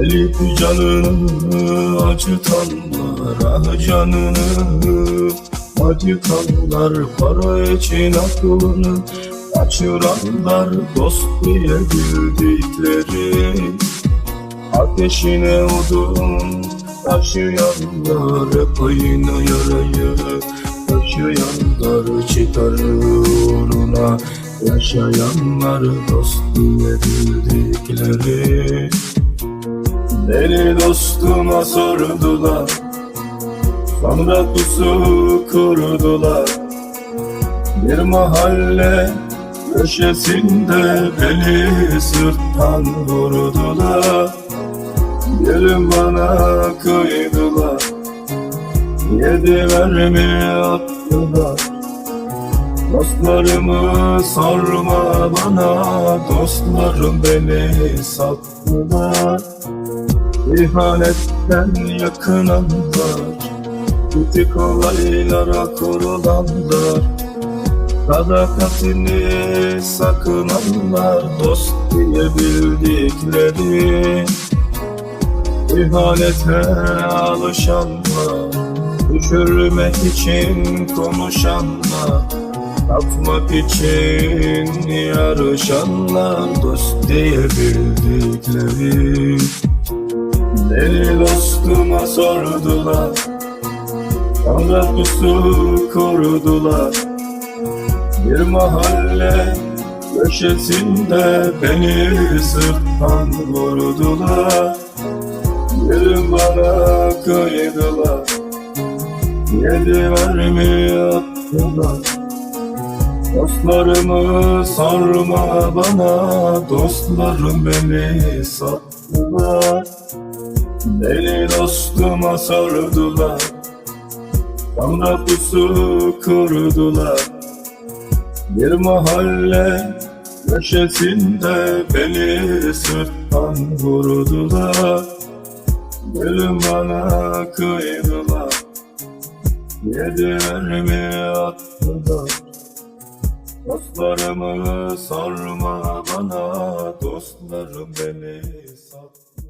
Gelip canını acıtanlar ah canını. Acıtanlar para için aklını Kaçıranlar dost diye bildikleri. Ateşine odun taşıyanlar Hep aynı yarayı taşıyanlar Çıkarır uğruna. Yaşayanlar Dost diye bildikleri Beni dostuma sordular. Sonra pusu kurdular Bir mahalle köşesinde beni sırttan vurdular. Gelin bana kıydılar. Yedi vermi attılar. Dostlarımı sorma bana Dostlarım beni sattılar İhanetten yakınanlar Butik olaylara kurulanlar Sadakatini sakınanlar Dost diye bildikleri. İhanete alışanlar Düşürmek için konuşanlar Atmak için yarışanlar Dost diye bildikleri sordular. Sonra pusu kurdular Bir mahalle köşesinde beni sırttan vurdular. Gelin bana kıydılar. Yedi vermi attılar. Dostlarımı sorma bana Dostlarım beni sattılar Beni dostuma sordular. Sonra pusu kurdular Bir mahalle köşesinde beni sırttan vurdular. Gelin bana kıydılar. Yedi vermi attılar. Dostlarımı sorma bana Dostlarım beni sattı